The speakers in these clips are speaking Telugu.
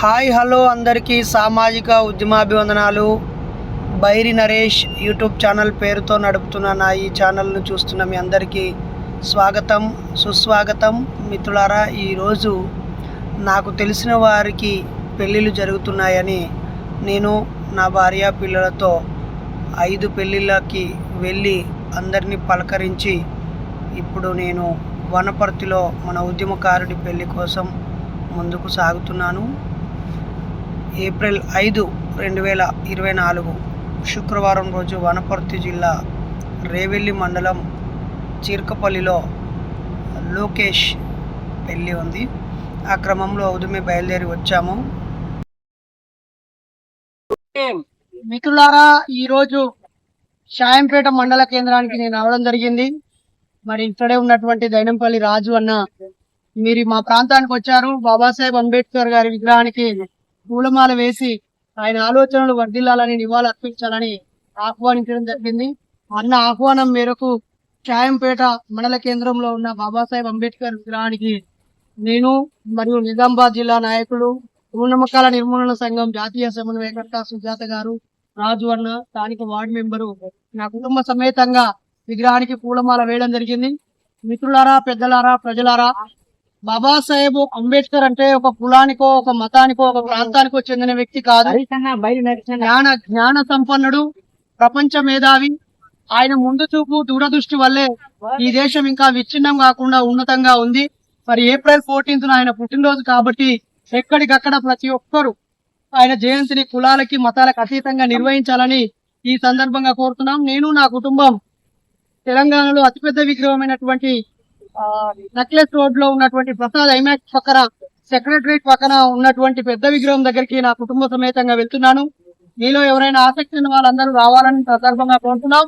హాయ్ హలో అందరికీ సామాజిక ఉద్యమాభివందనాలు. బైరి నరేష్ యూట్యూబ్ ఛానల్ పేరుతో నడుపుతున్న నా ఈ ఛానల్ను చూస్తున్న మీ అందరికీ స్వాగతం సుస్వాగతం. మిత్రులారా ఈరోజు నాకు తెలిసిన వారికి పెళ్ళిళ్ళు జరుగుతున్నాయని నేను నా భార్య పిల్లలతో ఐదు పెళ్ళిళ్ళకి వెళ్ళి అందరినీ పలకరించి ఇప్పుడు నేను వనపర్తిలో మన ఉద్యమకారుడి పెళ్ళి కోసం ముందుకు సాగుతున్నాను. ఏప్రిల్ ఐదు రెండు వేల ఇరవై నాలుగు శుక్రవారం రోజు వనపర్తి జిల్లా రేవెల్లి మండలం చీర్కపల్లిలో లోకేష్ పెళ్ళి ఉంది. ఆ క్రమంలో ఉదయమే బయలుదేరి వచ్చాము. మిత్రులారా ఈరోజు షాయంపేట మండల కేంద్రానికి నేను రావడం జరిగింది. మరి ఇక్కడే ఉన్నటువంటి దైనంపల్లి రాజు అన్న మీరు మా ప్రాంతానికి వచ్చారు. బాబాసాహెబ్ అంబేద్కర్ గారి విగ్రహానికి పూలమాల వేసి ఆయన ఆలోచనలు వర్ధిల్లాలని నివాళులు అర్పించాలని ఆహ్వానించడం జరిగింది. అన్న ఆహ్వానం మేరకు చాయంపేట మండల కేంద్రంలో ఉన్న బాబాసాహెబ్ అంబేద్కర్ విగ్రహానికి నేను మరియు నిజామాబాద్ జిల్లా నాయకులు మూఢనమ్మకాల నిర్మూలన సంఘం జాతీయ సమన్వయకర్త సుజాత గారు రాజు అన్న స్థానిక వార్డు మెంబరు నా కుటుంబ సమేతంగా విగ్రహానికి పూలమాల వేయడం జరిగింది. మిత్రులారా పెద్దలారా ప్రజలారా బాబాసాహెబ్ అంబేద్కర్ అంటే ఒక కులానికో ఒక మతానికో ఒక ప్రాంతానికో చెందిన వ్యక్తి కాదు. జ్ఞాన జ్ఞాన సంపన్నుడు ప్రపంచ మేధావి. ఆయన ముందు చూపు దూరదృష్టి వల్లే ఈ దేశం ఇంకా విచ్ఛిన్నం కాకుండా ఉన్నతంగా ఉంది. మరి ఏప్రిల్ ఫోర్టీన్త్ ఆయన పుట్టినరోజు కాబట్టి ఎక్కడికక్కడ ప్రతి ఒక్కరు ఆయన జయంతిని కులాలకి మతాలకు అతీతంగా నిర్వహించాలని ఈ సందర్భంగా కోరుతున్నాం. నేను నా కుటుంబం తెలంగాణలో అతిపెద్ద విగ్రహమైనటువంటి నక్లెస్ రోడ్లో ఉన్నటువంటి ప్రసాద్ ఐమాక్స్ పక్కన సెక్రటరేట్ పక్కన ఉన్నటువంటి పెద్ద విగ్రహం దగ్గరికి నా కుటుంబ సమేతంగా వెళ్తున్నాను. మీలో ఎవరైనా ఆసక్తి ఉన్న వాళ్ళందరూ రావాలని సందర్భంగా కోరుతున్నాం.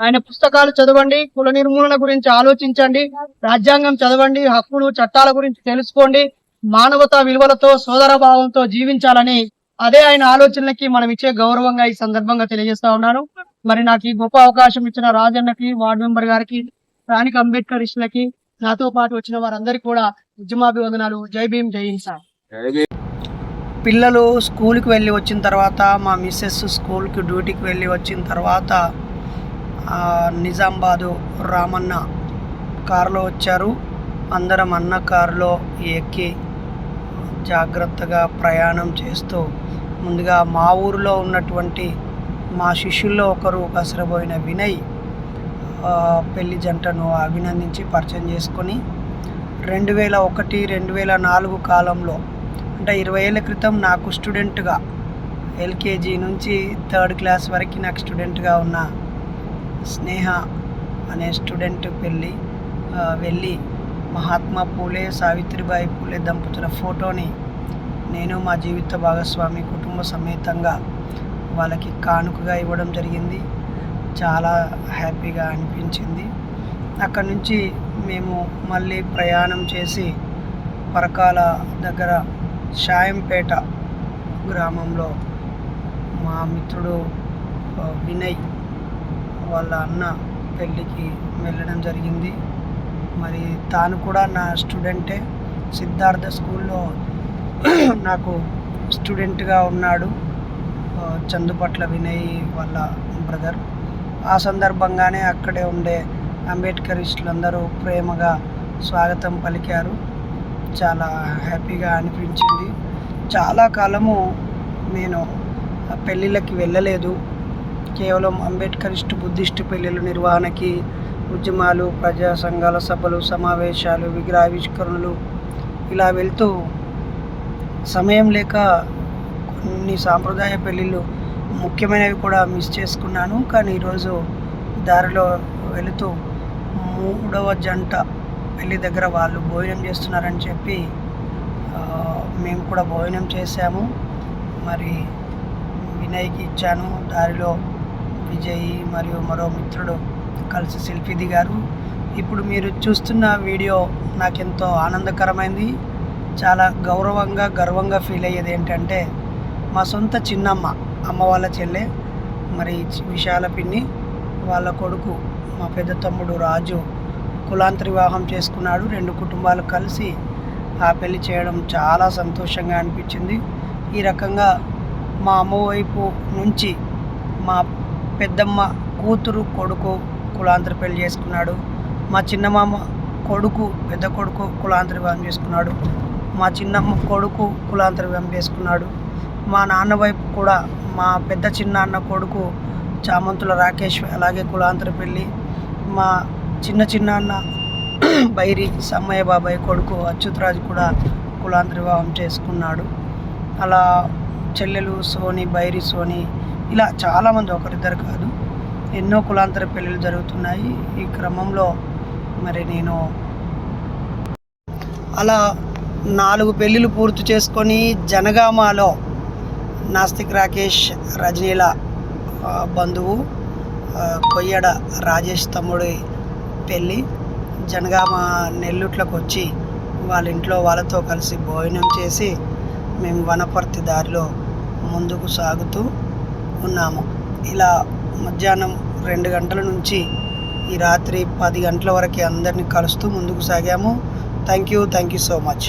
ఆయన పుస్తకాలు చదవండి కుల నిర్మూలన గురించి ఆలోచించండి రాజ్యాంగం చదవండి హక్కులు చట్టాల గురించి తెలుసుకోండి మానవతా విలువలతో సోదర భావంతో జీవించాలని అదే ఆయన ఆలోచనలకి మనం ఇచ్చే గౌరవంగా ఈ సందర్భంగా తెలియజేస్తా ఉన్నాను. మరి నాకు ఈ గొప్ప అవకాశం ఇచ్చిన రాజన్నకి వార్డు మెంబర్ గారికి రాణిక అంబేద్కర్ ఇష్లకి నాతో పాటు వచ్చిన వారందరికీ కూడా ఉద్యమాభివందనాలు జై భీమ్ జై హింస పిల్లలు స్కూల్కి వెళ్ళి వచ్చిన తర్వాత మా మిస్సెస్ స్కూల్కి డ్యూటీకి వెళ్ళి వచ్చిన తర్వాత ఆ, నిజామాబాదు రామన్న కారులో వచ్చారు. అందరం అన్న కారులో ఎక్కి జాగ్రత్తగా ప్రయాణం చేస్తూ ముందుగా మా ఊరిలో ఉన్నటువంటి మా శిష్యుల్లో ఒకరు కసరబోయిన వినయ్ పెళ్ళి జంటను అభినందించి పరిచయం చేసుకొని రెండు వేల ఒకటి రెండు వేల నాలుగు కాలంలో అంటే ఇరవై ఏళ్ళ క్రితం నాకు స్టూడెంట్గా ఎల్కేజీ నుంచి థర్డ్ క్లాస్ వరకు నాకు స్టూడెంట్గా ఉన్న స్నేహ అనే స్టూడెంట్ పెళ్ళి వెళ్ళి మహాత్మా పూలే సావిత్రిబాయి పూలే దంపతుల ఫోటోని నేను మా జీవిత భాగస్వామి కుటుంబ సమేతంగా వాళ్ళకి కానుకగా ఇవ్వడం జరిగింది. చాలా హ్యాపీగా అనిపించింది. అక్కడి నుంచి మేము మళ్ళీ ప్రయాణం చేసి పరకాల దగ్గర షాయంపేట గ్రామంలో మా మిత్రుడు వినయ్ వాళ్ళ అన్న పెళ్ళికి వెళ్ళడం జరిగింది. మరి తాను కూడా నా స్టూడెంటే. సిద్ధార్థ స్కూల్లో నాకు స్టూడెంట్గా ఉన్నాడు. చందుపట్ల వినయ్ వాళ్ళ బ్రదర్. ఆ సందర్భంగానే అక్కడే ఉండే అంబేద్కరిస్టులందరూ ప్రేమగా స్వాగతం పలికారు. చాలా హ్యాపీగా అనిపించింది. చాలా కాలము నేను పెళ్ళిళ్ళకి వెళ్ళలేదు. కేవలం అంబేద్కరిస్ట్ బుద్ధిస్టు పెళ్ళిళ్ళ నిర్వహణకి ఉద్యమాలు ప్రజా సంఘాల సభలు సమావేశాలు విగ్రహావిష్కరణలు ఇలా వెళ్తూ సమయం లేక కొన్ని సాంప్రదాయ పెళ్ళిళ్ళు ముఖ్యమైనవి కూడా మిస్ చేసుకున్నాను. కానీ ఈరోజు దారిలో వెళుతూ మూడవ జంట పెళ్ళి దగ్గర వాళ్ళు భోజనం చేస్తున్నారని చెప్పి మేము కూడా భోజనం చేశాము. మరి వినయ్కి ఇచ్చాను. దారిలో విజయ్ మరియు మరో మిత్రుడు కలిసి సెల్ఫీ దిగారు. ఇప్పుడు మీరు చూస్తున్న వీడియో నాకెంతో ఆనందకరమైంది. చాలా గౌరవంగా గర్వంగా ఫీల్ అయ్యేది ఏంటంటే మా సొంత చిన్నమ్మ. అమ్మ వాళ్ళ చెల్లె మరి విశాల పిన్ని వాళ్ళ కొడుకు మా పెద్ద తమ్ముడు రాజు కులాంతరి వివాహం చేసుకున్నాడు. రెండు కుటుంబాలు కలిసి ఆ పెళ్ళి చేయడం చాలా సంతోషంగా అనిపించింది. ఈ రకంగా మా అమ్మ వైపు నుంచి మా పెద్దమ్మ కూతురు కొడుకు కులాంతర పెళ్ళి చేసుకున్నాడు. మా చిన్నమామ కొడుకు పెద్ద కొడుకు కులాంతర వివాహం చేసుకున్నాడు. మా చిన్నమ్మ కొడుకు కులాంతర వివాహం చేసుకున్నాడు. మా నాన్న వైపు కూడా మా పెద్ద చిన్నాన్న కొడుకు చామంతుల రాకేష్ అలాగే కులాంతర పెళ్ళి మా చిన్న చిన్నాన్న బైరి సమ్మయ్య బాబాయ్ కొడుకు అచ్యుతరాజు కూడా కులాంతర వివాహం చేసుకున్నాడు. అలా చెల్లెలు సోని బైరి సోని ఇలా చాలామంది ఒకరిద్దరు కాదు. ఎన్నో కులాంతర పెళ్ళిళ్ళు జరుగుతున్నాయి. ఈ క్రమంలో మరి నేను అలా నాలుగు పెళ్ళిళ్ళు పూర్తి చేసుకొని జనగామాలో నాస్తిక్ రాకేష్ రజనీల బంధువు కొయ్యడ రాజేష్ తమ్ముడి పెళ్ళి. జనగామ నెల్లుట్లకు వచ్చి వాళ్ళ ఇంట్లో వాళ్ళతో కలిసి భోజనం చేసి మేము వనపర్తి దారిలో ముందుకు సాగుతూ ఉన్నాము. ఇలా మధ్యాహ్నం రెండు గంటల నుంచి ఈ రాత్రి పది గంటల వరకు అందరినీ కలుస్తూ ముందుకు సాగాము. Thank you thank you so much.